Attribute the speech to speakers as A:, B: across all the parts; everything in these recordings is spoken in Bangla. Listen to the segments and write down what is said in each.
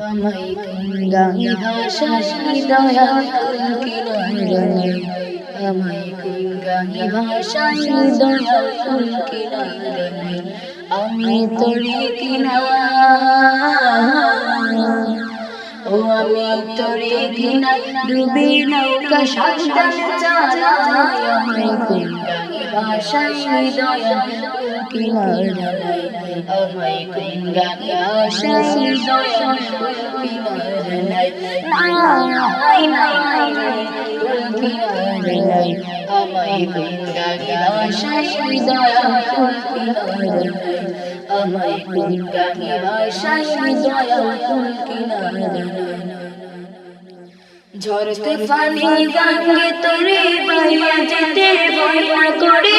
A: আমায় কুঙ্গামি ভাষা দয়া আমায় আমি তোরে কিনা ও আমি তোরে কিনা ডুবে নৌকা সাবধানে চালাই আমায় কুঙ্গামি ভাষা দয়া কিনারে আমায় কুঙ্গামি ভাষা দয়া কিনারে নাই নাই নাই কিনারে নাই আমায় কুঙ্গামি ভাষা দয়া কিনারে আমায় কুঙ্গামি ভাষা দয়া কিনারে ঝরতে ফানি গাঙ্গে তোরে বাইয়া যেতে বইয়া করে।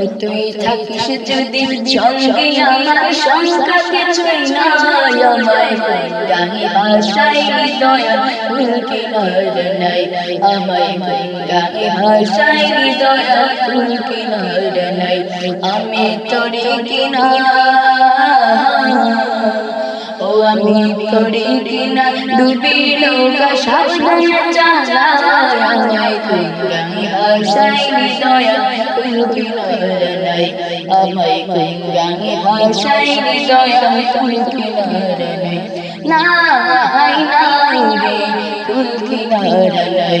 A: ও তুই থাকিস যদি সঙ্গে আমার সংখ্যা কিছুই না আমায় গানি ভাষায় দয়া ফুল কিনার আমায় গানি ভাষায় দয়া ফুল কিনার আমি তোরে কিনা। আমি তোরে কিনা ডুবি নৌকা সাবধানে চালাই আমায় গানি ভাষায় দয়া কিনার নাই। আমায় গানি ভাষায় দয়া ফুল কিনার নাই। নাই নাই রে কিনার নাই।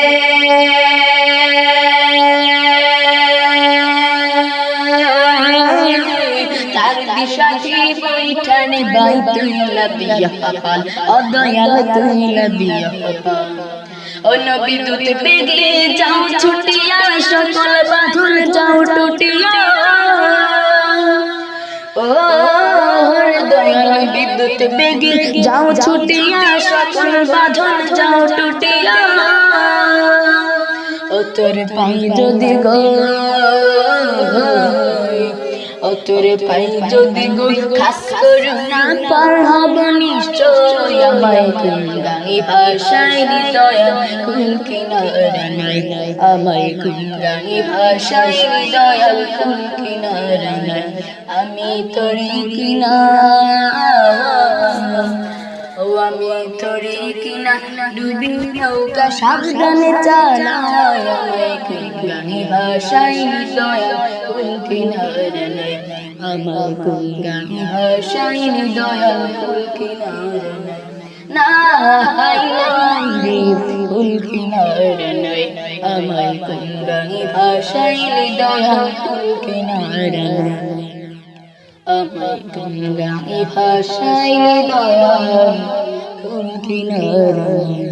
A: বাই তুই লাবিয়া পাল ও দয়াল তুই লাবিয়া পাল ও নবী দূত বেগে যাও, ছুটিয়া সকল বাঁধন যাও টুটিয়া। ও দয়াল বিদ্যুৎ বেগে যাও, ছুটিয়া সকল বাঁধন যাও টুটিয়া। ও তোর পাই যদি গো তোর পাই যদি গো খাস করুণা পার হব নিশ্চয় আমায় কুঙ্গাই ভাষায় হৃদয় কুল কিনার নাই, আমায় কুঙ্গাই ভাষায় হৃদয় কুল কিনার নাই, আমি তোরে কিনা, ও আমি তোরে কিনা ডুবি নৌকা সাবধানে চালাই আমায় ভাষায় দয়া কুল কিনার নাই। আমার কুঙ্গানি ভাষায় দয়া কুল কিনার নাই রে ফুল কিনার নাই আমার কুঙ্গানি ভাষায় দয়া কুল কিনার আমার গঙ্গাই ভাষায় দয়া কোন কিনার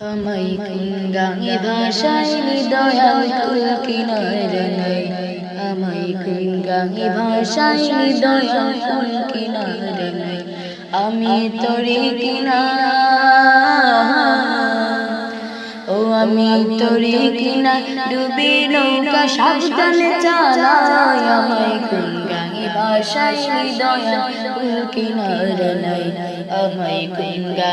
A: আমায় গঙ্গাই ভাষায় দয়া কোন কিনার নাই আমায় গঙ্গাই ভাষায় দয়া কোন কিনার নাই আমি তোরে কিনা ও আমি তোরে কিনা ডুবে নৌকা সাবধানে চালাই আমায় কুঙ্গাঙ্গি ভাষায় দয়া কুল কিনার নাই আমায় কুঙ্গাঙ্গি